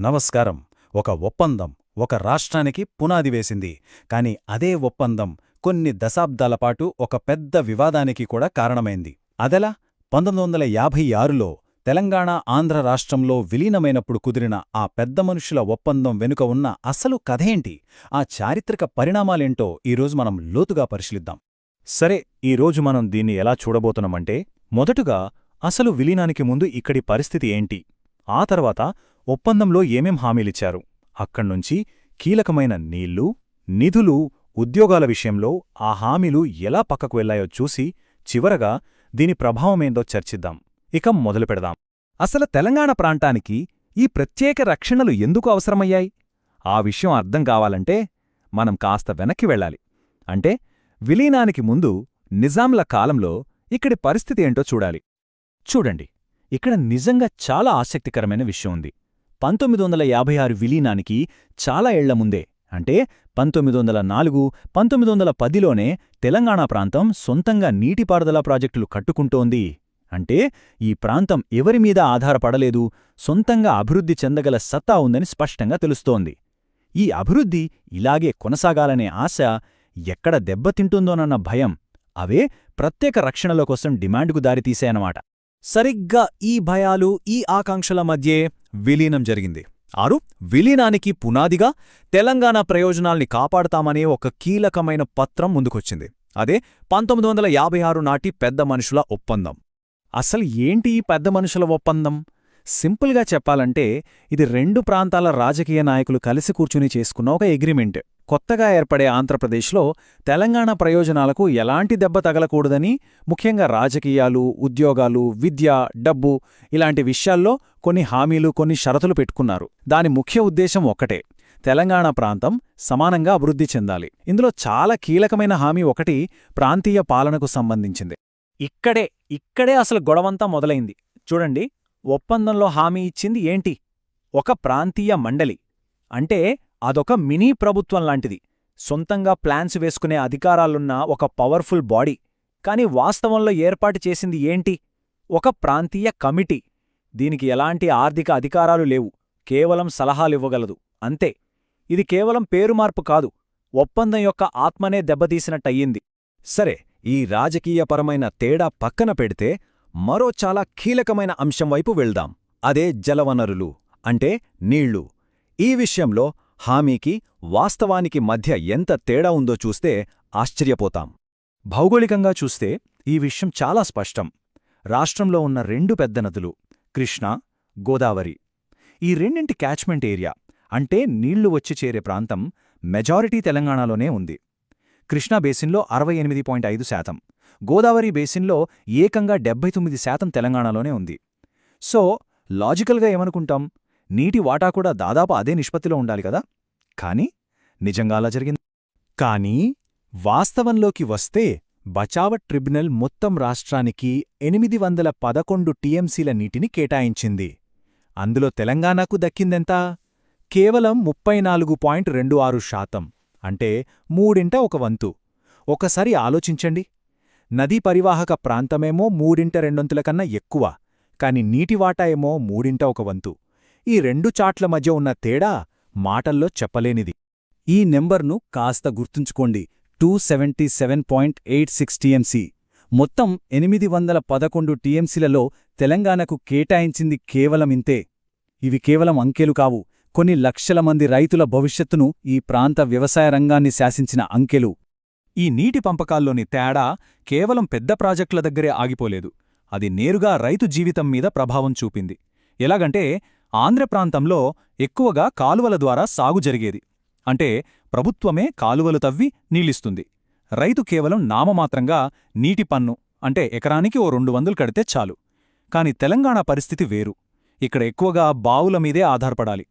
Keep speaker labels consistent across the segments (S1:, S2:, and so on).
S1: నమస్కారం. ఒక ఒప్పందం ఒక రాష్ట్రానికి పునాది వేసింది. కాని అదే ఒప్పందం కొన్ని దశాబ్దాల పాటు ఒక పెద్ద వివాదానికి కూడా కారణమైంది. అదెలా? పంతొమ్మిది వందల యాభై ఆరులో తెలంగాణ ఆంధ్ర రాష్ట్రంలో విలీనమైనప్పుడు కుదిరిన ఆ పెద్ద మనుషుల ఒప్పందం వెనుక ఉన్న అసలు కథేంటి? ఆ చారిత్రక పరిణామాలేంటో ఈరోజు మనం లోతుగా పరిశీలిద్దాం.
S2: సరే ఈరోజు మనం దీన్ని ఎలా చూడబోతున్నామంటే మొదటగా అసలు విలీనానికి ముందు ఇక్కడి పరిస్థితి ఏంటి? ఆ తర్వాత ఒప్పందంలో ఏమేం హామీలిచ్చారు? అక్కడ్నుంచి కీలకమైన నీళ్ళు నిధులు ఉద్యోగాల విషయంలో ఆ హామీలు ఎలా పక్కకు వెళ్ళాయో చూసి చివరగా దీని ప్రభావమేందో చర్చిద్దాం. ఇక మొదలుపెడదాం
S3: అసలు తెలంగాణ ప్రాంతానికి ఈ ప్రత్యేక రక్షణలు ఎందుకు అవసరమయ్యాయి? ఆ విషయం అర్థం కావాలంటే మనం కాస్త వెనక్కి వెళ్ళాలి. అంటే విలీనానికి ముందు నిజాంల కాలంలో ఇక్కడి పరిస్థితి ఏంటో చూడాలి. చూడండి ఇక్కడ నిజంగా చాలా ఆసక్తికరమైన విషయం ఉంది. పంతొమ్మిది వందల యాభై ఆరు విలీనానికి చాలా ఏళ్ళ ముందే అంటే పంతొమ్మిది వందల నాలుగు పంతొమ్మిది వందల పదిలోనే తెలంగాణ ప్రాంతం సొంతంగా నీటిపారుదల ప్రాజెక్టులు కట్టుకుంటోంది. అంటే ఈ ప్రాంతం ఎవరిమీద ఆధారపడలేదు సొంతంగా అభివృద్ధి చెందగల సత్తా ఉందని స్పష్టంగా తెలుస్తోంది. ఈ అభివృద్ధి ఇలాగే కొనసాగాలనే ఆశ ఎక్కడ దెబ్బతింటుందోనన్న భయం అవే ప్రత్యేక రక్షణల కోసం డిమాండ్కు దారితీశాయన్నమాట.
S1: సరిగ్గా ఈ భయాలు ఈ ఆకాంక్షల మధ్యే విలీనం జరిగింది. ఆరు విలీనానికి పునాదిగా తెలంగాణ ప్రయోజనాల్ని కాపాడతామనే ఒక కీలకమైన పత్రం ముందుకొచ్చింది. అదే పంతొమ్మిది వందల యాభై ఆరు నాటి పెద్ద మనుషుల ఒప్పందం.
S3: అసలు ఏంటి ఈ పెద్ద మనుషుల ఒప్పందం? సింపుల్గా చెప్పాలంటే ఇది రెండు ప్రాంతాల రాజకీయ నాయకులు కలిసి కూర్చుని చేసుకున్న ఒక అగ్రిమెంట్. కొత్తగా ఏర్పడే ఆంధ్రప్రదేశ్లో తెలంగాణ ప్రయోజనాలకు ఎలాంటి దెబ్బ తగలకూడదని ముఖ్యంగా రాజకీయాలు ఉద్యోగాలు విద్య డబ్బు ఇలాంటి విషయాల్లో కొన్ని హామీలు కొన్ని షరతులు పెట్టుకున్నారు. దాని ముఖ్య ఉద్దేశం ఒక్కటే తెలంగాణ ప్రాంతం సమానంగా అభివృద్ధి చెందాలి. ఇందులో చాలా కీలకమైన హామీ ఒకటి ప్రాంతీయ పాలనకు సంబంధించింది. ఇక్కడే ఇక్కడే అసలు గొడవంతా మొదలైంది. చూడండి ఒప్పందంలో హామీ ఇచ్చింది ఏంటి? ఒక ప్రాంతీయ మండలి. అంటే అదొక మినీ ప్రభుత్వం లాంటిది. సొంతంగా ప్లాన్స్ వేసుకునే అధికారాలున్న ఒక పవర్ఫుల్ బాడీ. కాని వాస్తవంలో ఏర్పాటు చేసింది ఏంటి? ఒక ప్రాంతీయ కమిటీ. దీనికి ఎలాంటి ఆర్థిక అధికారాలు లేవు. కేవలం సలహాలివ్వగలదు అంతే. ఇది కేవలం పేరుమార్పు కాదు. ఒప్పందం యొక్క ఆత్మనే దెబ్బతీసినట్టయింది.
S1: సరే ఈ రాజకీయపరమైన తేడా పక్కన పెడితే మరో చాలా కీలకమైన అంశం వైపు వెళ్దాం. అదే జలవనరులు అంటే నీళ్ళు. ఈ విషయంలో హామీకి వాస్తవానికి మధ్య ఎంత తేడా ఉందో చూస్తే ఆశ్చర్యపోతాం.
S3: భౌగోళికంగా చూస్తే ఈ విషయం చాలా స్పష్టం. రాష్ట్రంలో ఉన్న రెండు పెద్ద నదులు కృష్ణా గోదావరి. ఈ రెండింటి క్యాచ్మెంట్ ఏరియా అంటే నీళ్ళు వచ్చి చేరే ప్రాంతం మెజారిటీ తెలంగాణలోనే ఉంది. కృష్ణా బేసిన్లో అరవై ఎనిమిది పాయింట్ ఐదు శాతం. గోదావరి బేసిన్లో ఏకంగా డెబ్బై తొమ్మిది శాతం తెలంగాణలోనే ఉంది. సో లాజికల్గా ఏమనుకుంటాం? నీటి వాటా కూడా దాదాపు అదే నిష్పత్తిలో ఉండాలి కదా? కాని నిజంగా అలా జరిగింది. కానీ వాస్తవంలోకి వస్తే బచావట్ ట్రిబ్యునల్ మొత్తం రాష్ట్రానికి ఎనిమిది వందల పదకొండు టీఎంసీల నీటిని కేటాయించింది. అందులో తెలంగాణకు దక్కిందెంత? కేవలం ముప్పై నాలుగు పాయింట్ రెండు ఆరు శాతం. అంటే మూడింట ఒక వంతు. ఒకసారి ఆలోచించండి. నదీ పరివాహక ప్రాంతమేమో మూడింట రెండొంతుల కన్నా ఎక్కువ కాని నీటివాటాయేమో మూడింట ఒక వంతు. ఈ రెండు చాట్ల మధ్య ఉన్న తేడా మాటల్లో చెప్పలేనిది. ఈ నెంబర్ను కాస్త గుర్తుంచుకోండి. Two seventy seven point eight six TMC. మొత్తం ఎనిమిది వందల పదకొండు టీఎంసీలలో తెలంగాణకు కేటాయించింది కేవలం ఇంతే. ఇవి కేవలం అంకెలు కావు. కొన్ని లక్షల మంది రైతుల భవిష్యత్తును ఈ ప్రాంత వ్యవసాయ రంగాన్ని శాసించిన అంకెలు. ఈ నీటి పంపకాల్లోని తేడా కేవలం పెద్ద ప్రాజెక్టుల దగ్గరే ఆగిపోలేదు. అది నేరుగా రైతు జీవితం మీద ప్రభావం చూపింది. ఎలాగంటే ఆంధ్ర ప్రాంతంలో ఎక్కువగా కాలువల ద్వారా సాగు జరిగేది. అంటే ప్రభుత్వమే కాలువలు తవ్వి నీళ్ళిస్తుంది. రైతు కేవలం నామమాత్రంగా నీటి పన్ను అంటే ఎకరానికి ఓ రెండు వందలు కడితే చాలు. కాని తెలంగాణ పరిస్థితి వేరు. ఇక్కడ ఎక్కువగా బావుల మీదే ఆధారపడాలి.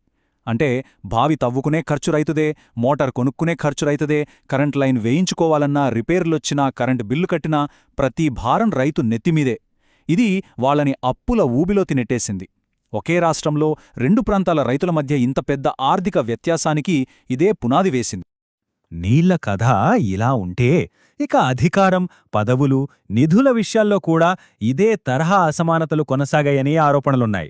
S3: అంటే బావి తవ్వుకునే ఖర్చు రైతుదే మోటార్ కొనుక్కునే ఖర్చు రైతుదే కరెంట్ లైన్ వేయించుకోవాలన్నా రిపేర్లొచ్చినా కరెంట్ బిల్లు కట్టినా ప్రతి భారం రైతు నెత్తిమీదే ఇది వాళ్ళని అప్పుల ఊబిలో తినెట్టేసింది. ఒకే రాష్ట్రంలో రెండు ప్రాంతాల రైతుల మధ్య ఇంత పెద్ద ఆర్థిక వ్యత్యాసానికి ఇదే పునాది వేసింది. నీళ్ళ కథ ఇలా ఉంటే ఇక అధికారం పదవులు నిధుల విషయాల్లో కూడా ఇదే తరహా అసమానతలు కొనసాగాయనే ఆరోపణలున్నాయి.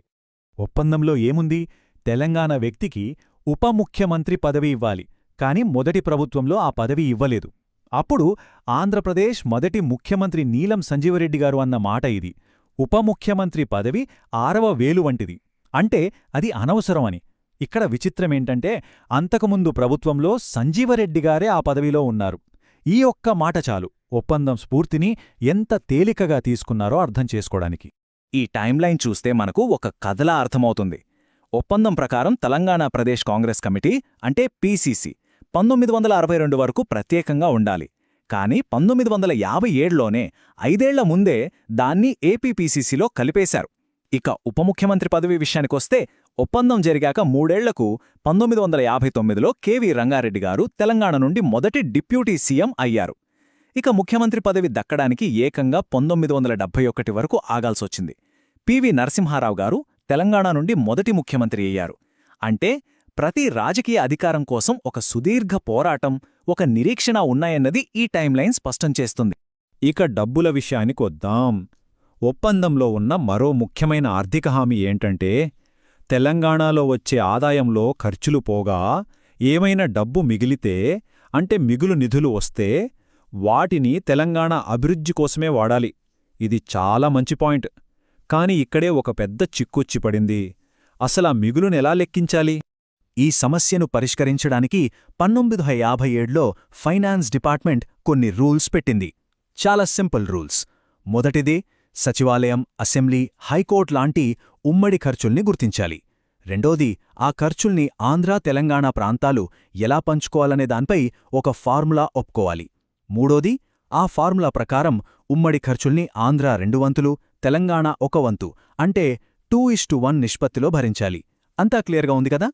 S3: ఒప్పందంలో ఏముంది?
S2: తెలంగాణ వ్యక్తికి ఉప ముఖ్యమంత్రి పదవి ఇవ్వాలి కాని మొదటి ప్రభుత్వంలో ఆ పదవి ఇవ్వలేదు. అప్పుడు ఆంధ్రప్రదేశ్ మొదటి ముఖ్యమంత్రి నీలం సంజీవరెడ్డి గారు అన్న మాట ఇది. ఉప ముఖ్యమంత్రి పదవి ఆరవ వేలు వంటిది. అంటే అది అనవసరమని. ఇక్కడ విచిత్రమేంటంటే అంతకుముందు ప్రభుత్వంలో సంజీవరెడ్డి గారే ఆ పదవిలో ఉన్నారు. ఈ ఒక్క మాట చాలు. ఒప్పందం స్ఫూర్తిని ఎంత తేలికగా తీసుకున్నారో అర్థం చేసుకోవడానికి.
S3: ఈ టైంలైన్ చూస్తే మనకు ఒక కథలా అర్థమవుతుంది. ఒప్పందం ప్రకారం తెలంగాణ ప్రదేశ్ కాంగ్రెస్ కమిటీ అంటే పీసీసీ పంతొమ్మిది వందల అరవై రెండు వరకు ప్రత్యేకంగా ఉండాలి. కానీ పంతొమ్మిది వందల యాభై ఏడులోనే ఐదేళ్ళ ముందే దాన్ని ఏపీపీసీసీలో కలిపేశారు. ఇక ఉప ముఖ్యమంత్రి పదవి విషయానికొస్తే ఒప్పందం జరిగాక మూడేళ్ళకు పంతొమ్మిది వందల యాభై తొమ్మిదిలో కెవి రంగారెడ్డి గారు తెలంగాణ నుండి మొదటి డిప్యూటీ సీఎం అయ్యారు. ఇక ముఖ్యమంత్రి పదవి దక్కడానికి ఏకంగా పంతొమ్మిది వందల డెబ్బై ఒకటి వరకు ఆగాల్సొచ్చింది. పివి నరసింహారావు గారు తెలంగాణ నుండి మొదటి ముఖ్యమంత్రి అయ్యారు. అంటే ప్రతి రాజకీయ అధికారం కోసం ఒక సుదీర్ఘ పోరాటం ఒక నిరీక్షణ ఉన్నాయన్నది ఈ టైంలైన్ స్పష్టం చేస్తుంది.
S2: ఇక డబ్బుల విషయానికొద్దాం ఒప్పందంలో ఉన్న మరో ముఖ్యమైన ఆర్థిక హామీ ఏంటంటే తెలంగాణలో వచ్చే ఆదాయంలో ఖర్చులు పోగా ఏమైనా డబ్బు మిగిలితే అంటే మిగులు నిధులు వస్తే వాటిని తెలంగాణ అభివృద్ధి కోసమే వాడాలి. ఇది చాలా మంచి పాయింట్. కాని ఇక్కడే ఒక పెద్ద చిక్కొచ్చి పడింది. అసలా మిగులునెలా లెక్కించాలి?
S3: ఈ సమస్యను పరిష్కరించడానికి పంతొమ్మిది వందల యాభై ఏడులో ఫైనాన్స్ డిపార్ట్మెంట్ కొన్ని రూల్స్ పెట్టింది. చాలా సింపుల్ రూల్స్. మొదటిది సచివాలయం అసెంబ్లీ హైకోర్టు లాంటి ఉమ్మడి ఖర్చుల్ని గుర్తించాలి. రెండోది ఆ ఖర్చుల్ని ఆంధ్ర తెలంగాణ ప్రాంతాలు ఎలా పంచుకోవాలనే దానిపై ఒక ఫార్ములా ఒప్పుకోవాలి. మూడోది ఆ ఫార్ములా ప్రకారం ఉమ్మడి ఖర్చుల్ని ఆంధ్ర రెండు వంతులు తెలంగాణ ఒక వంతు అంటే టూ ఇస్టు వన్ నిష్పత్తిలో భరించాలి. అంతా క్లియర్గా ఉంది కదా?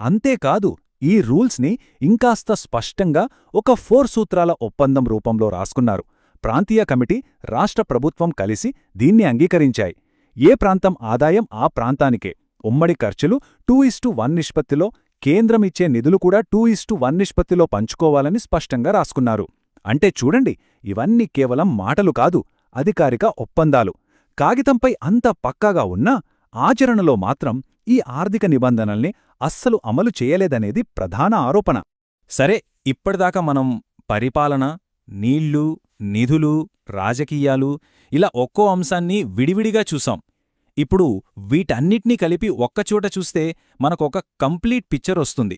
S2: అంతేకాదు ఈ రూల్స్ని ఇంకాస్త స్పష్టంగా ఒక ఫోర్ సూత్రాల ఒప్పందం రూపంలో రాసుకున్నారు. ప్రాంతీయ కమిటీ రాష్ట్ర ప్రభుత్వం కలిసి దీన్ని అంగీకరించాయి. ఏ ప్రాంతం ఆదాయం ఆ ప్రాంతానికే. ఉమ్మడి ఖర్చులు టూ ఇస్టు వన్ నిష్పత్తిలో కేంద్రం ఇచ్చే నిధులు కూడా టూ ఇస్టు వన్ నిష్పత్తిలో పంచుకోవాలని స్పష్టంగా రాసుకున్నారు. అంటే చూడండి ఇవన్నీ కేవలం మాటలు కాదు అధికారిక ఒప్పందాలు. కాగితంపై అంత పక్కాగా ఉన్నా ఆచరణలో మాత్రం ఈ ఆర్థిక నిబంధనల్ని అస్సలు అమలు చేయలేదనేది ప్రధాన ఆరోపణ.
S3: సరే ఇప్పటిదాకా మనం పరిపాలన నీళ్ళు నిధులు రాజకీయాలు ఇలా ఒక్కో అంశాన్ని విడివిడిగా చూసాం. ఇప్పుడు వీటన్నిటినీ కలిపి ఒక్కచోట చూస్తే మనకొక కంప్లీట్ పిక్చర్ వస్తుంది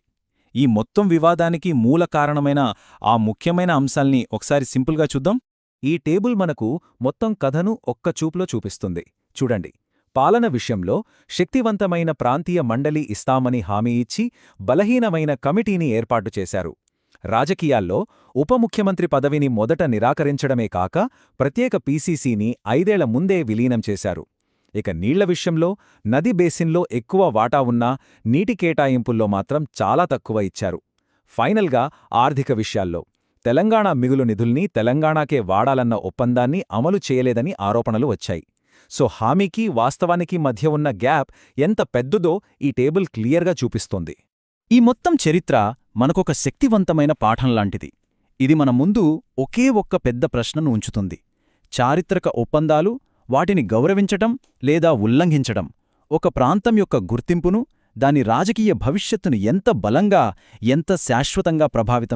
S3: ఈ మొత్తం వివాదానికి మూల కారణమైన ఆ ముఖ్యమైన అంశాల్ని ఒకసారి సింపుల్గా చూద్దాం. ఈ టేబుల్ మనకు మొత్తం కథను ఒక్క చూపులో చూపిస్తుంది. చూడండి. పాలన విషయంలో శక్తివంతమైన ప్రాంతీయ మండలి ఇస్తామని హామీ ఇచ్చి బలహీనమైన కమిటీని ఏర్పాటు చేశారు. రాజకీయాల్లో ఉప ముఖ్యమంత్రి పదవిని మొదట నిరాకరించడమే కాక ప్రత్యేక పీసీసీని ఐదేళ్ళ ముందే విలీనం చేశారు. ఇక నీళ్ళ విషయంలో నది బేసిన్లో ఎక్కువ వాటా ఉన్నా నీటి కేటాయింపుల్లో మాత్రం చాలా తక్కువ ఇచ్చారు. ఫైనల్గా ఆర్థిక విషయాల్లో. తెలంగాణ మిగులు నిధుల్ని తెలంగాణకే వాడాలన్న ఒప్పందాన్ని అమలు చేయలేదని ఆరోపణలు వచ్చాయి. సో హామీకి వాస్తవానికి మధ్య ఉన్న గ్యాప్ ఎంత పెద్దదో ఈ టేబుల్ క్లియర్గా చూపిస్తోంది. ఈ మొత్తం చరిత్ర మనకొక శక్తివంతమైన పాఠంలాంటిది ఇది మన ముందు ఒకే ఒక్క పెద్ద ప్రశ్నను ఉంచుతుంది. చారిత్రక ఒప్పందాలు వాటిని గౌరవించటం లేదా ఉల్లంఘించటం. ఒక ప్రాంతం యొక్క గుర్తింపును దాని రాజకీయ భవిష్యత్తును ఎంత బలంగా ఎంత శాశ్వతంగా ప్రభావితం